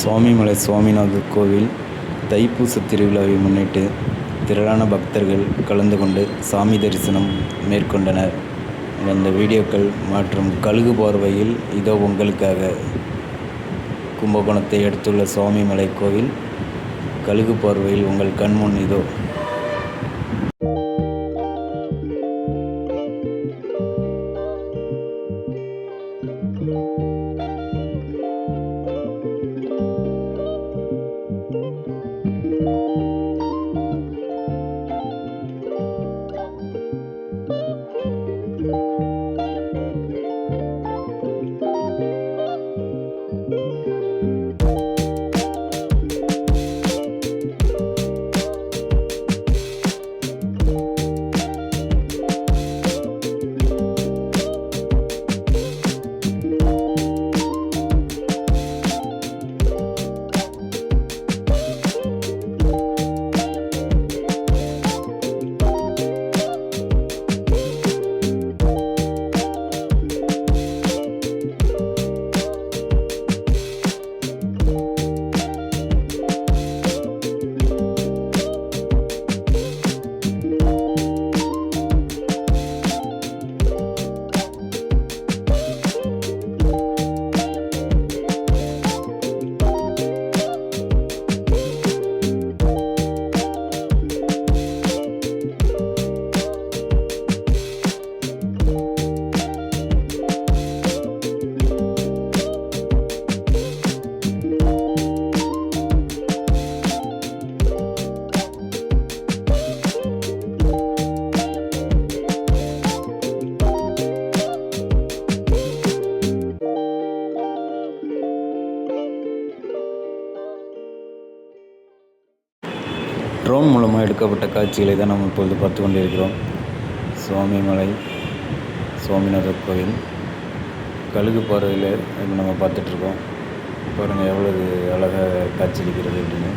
சுவாமிமலை சுவாமிநாதர் கோவில் தைப்பூச திருவிழாவை முன்னிட்டு திரளான பக்தர்கள் கலந்து கொண்டு சாமி தரிசனம் மேற்கொண்டனர். அந்த வீடியோக்கள் மற்றும் கழுகு பார்வையில் இதோ உங்களுக்காக. கும்பகோணத்தை அடுத்துள்ள சுவாமிமலை கோவில் கழுகு பார்வையில் உங்கள் கண்முன் இதோ. ட்ரோன் மூலமாக எடுக்கப்பட்ட காட்சிகளை தான் நம்ம இப்பொழுது பார்த்து கொண்டிருக்கிறோம். சுவாமிமலை சுவாமிநாதர் கோவில் கழுகு பார்வையில் இப்போ நம்ம பார்த்துட்ருக்கோம் பாருங்கள் எவ்வளவு அழகாக காட்சியளிக்கிறது அப்படின்னு.